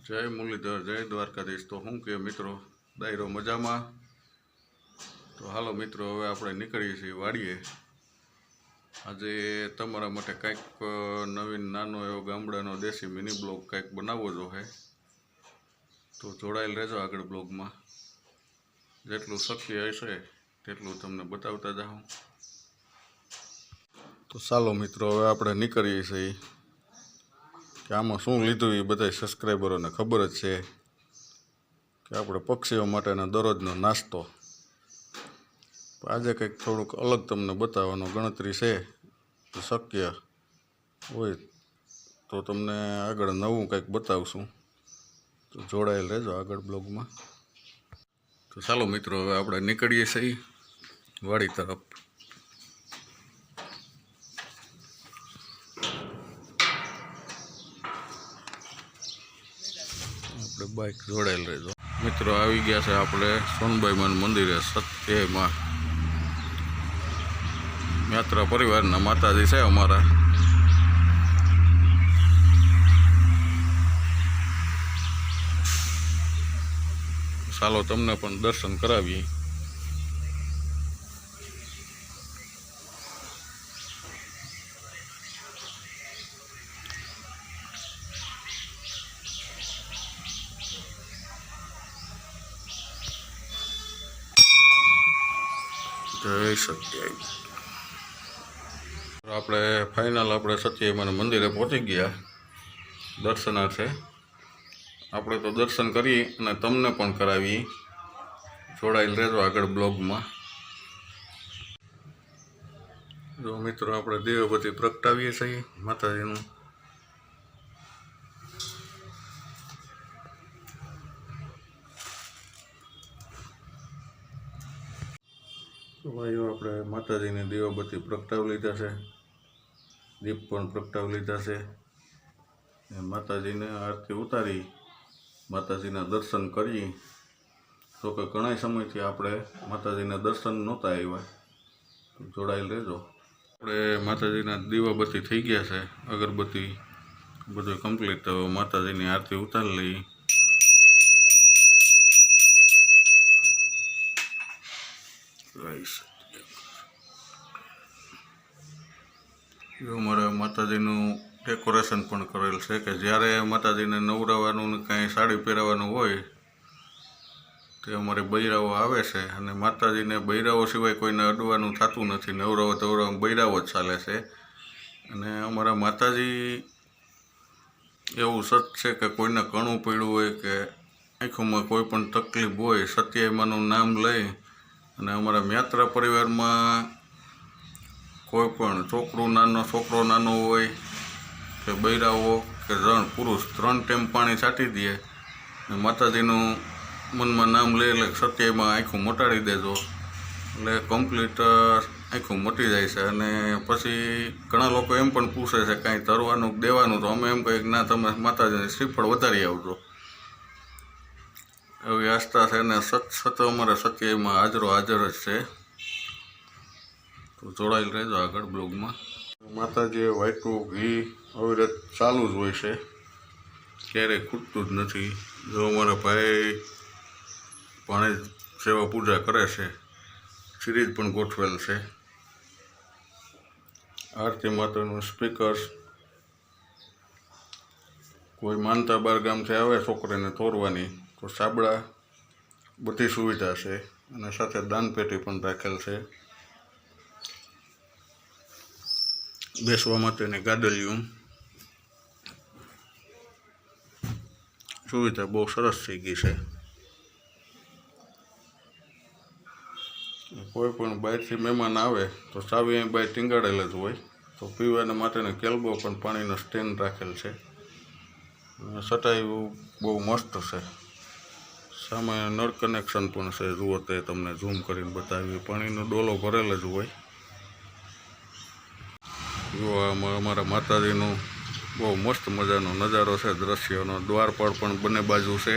જય મુરલીધર, જય દ્વારકાધીશ. તો હું કે મિત્રો, દાયરો મજામાં? તો હાલો મિત્રો, હવે આપણે નીકળીએ છીએ વાડીએ. આજે તમારા માટે કંઈક નવીન નાનો એવો ગામડાનો દેશી મિની બ્લોગ કંઈક બનાવવો જોઈએ તો જોડાયેલ રહેજો આગળ બ્લોગમાં જેટલું શક્ય હશે, તેટલું તમને બતાવતા જાઉં. તો ચાલો મિત્રો, હવે આપણે નીકળીએ છીએ. કે આમાં શું લીધું એ બધા સબસ્ક્રાઈબરોને ખબર જ છે કે આપણે પક્ષીઓ માટેનો દરરોજનો નાસ્તો. આજે કંઈક થોડુંક અલગ તમને બતાવવાનો ગણતરી છે. શક્ય હોય તો તમને આગળ નવું કંઈક બતાવશું. તો જોડાયેલ રહેજો આગળ બ્લોગમાં. તો ચાલો મિત્રો, હવે આપણે નીકળીએ છીએ વાડી તરફ. આપણે બાઇક જોડાયેલ રહેજો. મિત્રો, આવી ગયા છે આપણે સોનબાઈમાન મંદિરે સત્યમાં. યાત્રા પરિવારના માતાજી છે અમારા. ચાલો તમને પણ દર્શન કરાવીએ. જય સત્યાઈ આપણે ફાઇનલ આપણે સત્યાઈમાના મંદિરે પહોંચી ગયા. દર્શનાર્થે. આપણે તો દર્શન કરી અને તમને પણ કરાવી. જોડાયેલ રહેજો આગળ બ્લોગમાં. જો મિત્રો, આપણે દેવપતિ પ્રગટાવીએ છીએ માતાજીનું. તો ભાઈઓ આપણે માતાજીની દીવાબત્તી પ્રગટાવી લીધા છે. દીપ પણ પ્રગટાવી લીધા છે. માતાજીને આરતી ઉતારી, માતાજીના દર્શન કરી. તો કે ઘણા સમયથી આપણે માતાજીના દર્શન નહોતા આવ્યા. જોડાયેલ રહેજો આપણે માતાજીના દીવાબત્તી થઈ ગયા છે. અગરબત્તી બધું કમ્પ્લીટ માતાજીની આરતી ઉતારી લઈ. રહીશ જો અમારે માતાજીનું ડેકોરેશન પણ કરેલ છે કે જ્યારે માતાજીને નવરાવાનું કાંઈ સાડી પહેરાવાનું હોય, તે અમારે બૈરાઓ આવે છે અને માતાજીને બૈરાઓ સિવાય કોઈને અડવાનું થતું નથી. નવરાવો તવરાવો બૈરાઓ જ ચાલે છે. અને અમારા માતાજી એવું સત છે કે કોઈને કણું પડ્યું હોય કે આંખોમાં કોઈ પણ તકલીફ હોય સત્યાઈમાનું નામ લઈ અને અમારા મિત્ર પરિવારમાં કોઈ પણ છોકરું નાનો, છોકરો નાનો હોય કે બૈરાઓ કે જણ પુરુષ, ત્રણ ટેમ પાણી છાંટી દે અને માતાજીનું મનમાં નામ લે એટલે સત્યમાં આખું મોટાડી દેજો. એટલે કમ્પ્લીટ આખું મટી જાય છે. અને પછી ઘણા લોકો એમ પણ પૂછે છે કાંઈ તરવાનું દેવાનું તો અમે એમ કહીએ કે ના, તમે માતાજીને શ્રીફળ વધારી આવજો. એવી આસ્થા છે ને સત સત અમારે સત્યમાં હાજરો હાજર જ છે. તો જોડાયેલ રહેજો આગળ બ્લોગમાં. માતાજીએ વાટું ઘી અવિરત ચાલુ જ હોય છે. ક્યારેય ખૂટતું જ નથી. જો અમારા ભાઈ પાણી સેવા પૂજા કરે છે સિરીજ પણ ગોઠવેલ છે. આરતી માતાનું સ્પીકર્સ કોઈ માનતા બાર ગામથી આવે છોકરીને તોરવાની તો સાબડા બધી સુવિધા છે અને સાથે દાનપેટી પણ રાખેલ છે. બેસવા માટેની ગાડલિયું સુવિધા બહુ સરસ થઈ ગઈ છે. કોઈ પણ બહારથી મહેમાન આવે તો ચાવી અહીં બાય ટીંગાડેલ જ હોય. તો પીવાના માટેનો કેલ્બો પણ પાણીનો સ્ટેન્ડ રાખેલ છે. સટાઈ બહુ મસ્ત છે. સામે નળ કનેક્શન પણ છે. જુઓ તે તમને ઝૂમ કરીને બતાવી પાણીનો ડોલો ભરેલ જ હોય. જુઓ આમાં અમારા માતાજીનું બહુ મસ્ત મજાનો નજારો છે દ્રશ્યનો. દ્વારપાળ પણ બંને બાજુ છે.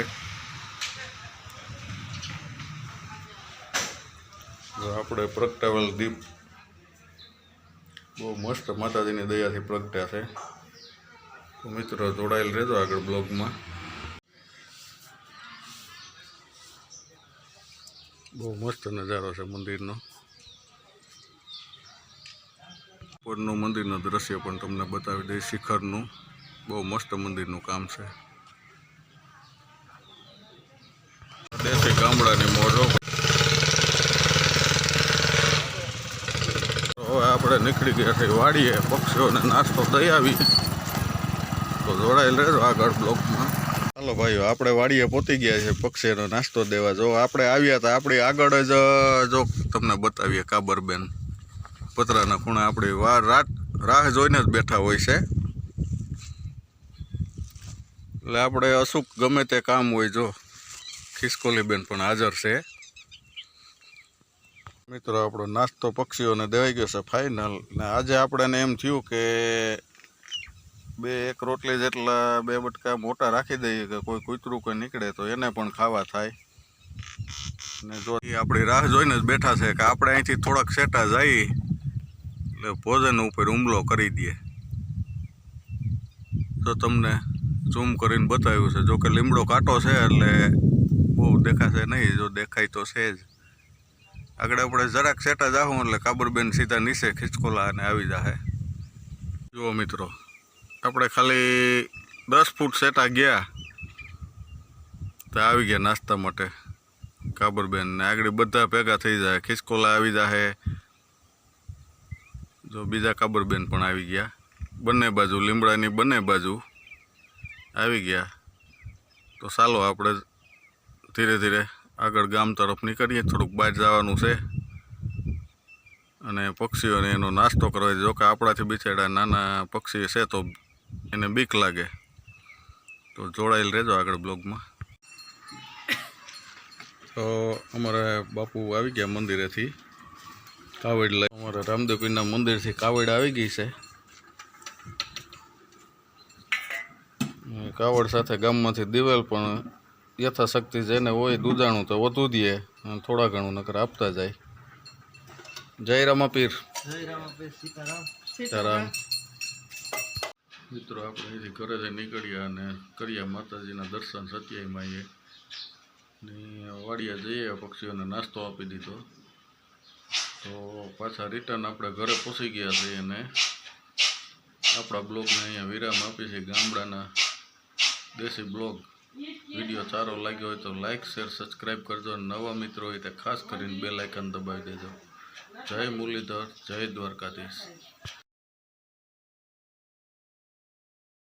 આપણે પ્રગટાવેલ દીપ બહુ મસ્ત માતાજીની દયાથી પ્રગટ્યા છે. મિત્રો જોડાયેલ રહેજો આગળ બ્લોગમાં. બહુ મસ્ત નજારો છે મંદિરનો. ઉપરનું મંદિરનું દ્રશ્ય પણ તમને બતાવી દઈશ, શિખરનું. બહુ મસ્ત મંદિરનું કામ છે. દેશી ગામડાની મોજો હવે આપણે નીકળી ગયા છે વાડીએ, પક્ષીઓને નાસ્તો દઈ આવી. તો જોડાયેલ રહેજો આગળ બ્લોકમાં ચાલો ભાઈઓ, આપણે વાડીએ પહોંચી ગયા છે પક્ષીઓનો નાસ્તો દેવા. જો આપણે આવ્યા હતા આપણી આગળ જ, જો તમને બતાવીએ કાબરબેન પતરાના ખૂણા. આપણી વાર રાત, રાહ જોઈને જ બેઠા હોય છે. એટલે આપણે અશુક ગમે તે કામ હોય, જો ખિસકોલીબેન પણ હાજર છે. મિત્રો, આપણો નાસ્તો પક્ષીઓને દેવાઈ ગયો છે ફાઇનલ ને આજે આપણને એમ થયું કે બે એક રોટલી જેટલા બે બટકા મોટા રાખી દઈએ કે કોઈ કૂતરું કોઈ નીકળે તો એને પણ ખાવા થાય. ને જો આપણી રાહ જોઈને જ બેઠા છે કે આપણે અહીંથી થોડાક સેટા જઈ એટલે ભોજન ઉપર હુમલો કરી દઈએ તો તમને ઝૂમ કરીને બતાવ્યું છે. જો કે લીમડો કાંટો છે એટલે બહુ દેખાશે નહીં, જો દેખાય તો છે જ. આગળ આપણે જરાક સેટા જાહું એટલે કાબરબેન સીધા નીચે ખિચકોલા અને આવી જાહે. જુઓ મિત્રો આપણે ખાલી દસ ફૂટ સેટા ગયા તો આવી ગયા નાસ્તા માટે. કાબરબેન ને આગળ બધા ભેગા થઈ જાય, ખિસકોલા આવી જાય જો બીજા કાબરબેન પણ આવી ગયા. બંને બાજુ, લીમડાની બંને બાજુ આવી ગયા. તો ચાલો આપણે ધીરે ધીરે આગળ ગામ તરફ નીકળીએ. થોડુંક બહાર જવાનું છે. અને પક્ષીઓને એનો નાસ્તો કરવા. જો કે આપણાથી બિચારા નાના પક્ષી છે તો એને બીક લાગે. તો જોડાયેલ રહેજો આગળ બ્લોગમાં. તો અમારા બાપુ આવી ગયા મંદિરેથી. કાવડ લઈ અમારા રામદેવપીરના મંદિરથી કાવડ આવી ગઈ છે. કાવડ સાથે ગામમાંથી દિવેલ પણ યથાશક્તિ જેને હોય દૂધાણું તો વધુ દે અને થોડા ઘણું નકર આપતા જાય. જય રામાપીર. સીતારામ. મિત્રો, આપણે અહીંથી ઘરેથી નીકળ્યા અને કર્યા માતાજીના દર્શન સત્યાઈ માઈએ ને વાડિયા જઈએ પક્ષીઓને નાસ્તો આપી દીધો. તો પાછા રિટર્ન આપણે ઘરે પહોંચી ગયા છીએ અને આપણા બ્લોગને અહીંયા વિરામ આપી છે ગામડાના દેશી બ્લોગ વીડિયો સારો લાગ્યો હોય તો લાઈક શેર સબસ્ક્રાઈબ કરજો અને નવા મિત્રો હોય તો ખાસ કરીને બે લાઇકન દબાવી દેજો. જય મુરલીધર, જય દ્વારકાધીશ.